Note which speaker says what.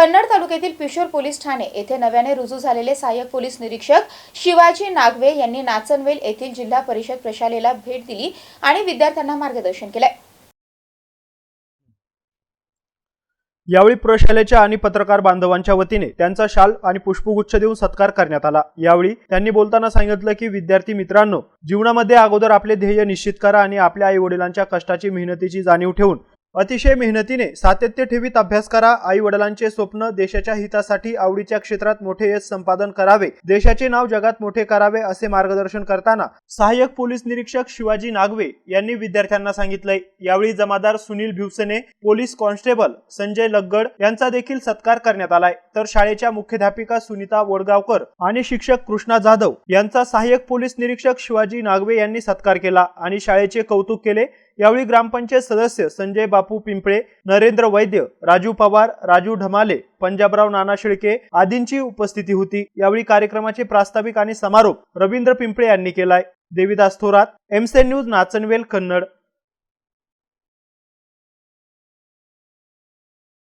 Speaker 1: कन्नड तालुक्यातील पिशोर पोलीस ठाणे येथे नव्याने रुजू झालेले सहाय्यक पोलीस निरीक्षक शिवाजी नागवे यांनी नाचनवेल येथील जिल्हा परिषद प्रशालेला भेट दिली आणि विद्यार्थ्यांना मार्गदर्शन केले
Speaker 2: यावेळी प्रशालेच्या आणि पत्रकार बांधवांच्या वतीने त्यांचा शाल आणि पुष्पगुच्छ देऊन सत्कार करण्यात आला. यावेळी त्यांनी बोलताना सांगितलं की विद्यार्थी मित्रांनो जीवनामध्ये अगोदर आपले ध्येय निश्चित करा आणि आपल्या आई वडिलांच्या कष्टाची मेहनतीची जाणीव ठेवून अतिशय मेहनतीने सातत्य ठेवीत अभ्यास करा. आई वडिलांचे स्वप्न देशाच्या हितासाठी आवडीच्या क्षेत्रात मोठे यश संपादन करावे. देशाचे नाव जगात मोठे करावे असे मार्गदर्शन करताना सहाय्यक पोलीस निरीक्षक शिवाजी नागवे यांनी विद्यार्थ्यांना सांगितलंय. यावेळी जमादार सुनील भिवसेने पोलीस कॉन्स्टेबल संजय लग्गड यांचा देखील सत्कार करण्यात आलाय. तर शाळेच्या मुख्याध्यापिका सुनीता वडगावकर आणि शिक्षक कृष्णा जाधव यांचा सहाय्यक पोलीस निरीक्षक शिवाजी नागवे यांनी सत्कार केला आणि शाळेचे कौतुक केले. यावेळी ग्रामपंचायत सदस्य संजय बापू पिंपळे नरेंद्र वैद्य राजू पवार राजू ढमाले पंजाबराव नाना शेळके आदींची उपस्थिती होती. यावेळी कार्यक्रमाचे प्रास्ताविक आणि समारोप रवींद्र पिंपळे यांनी केलाय. देविदास थोरात एमसे न्यूज नाचनवेल कन्नड.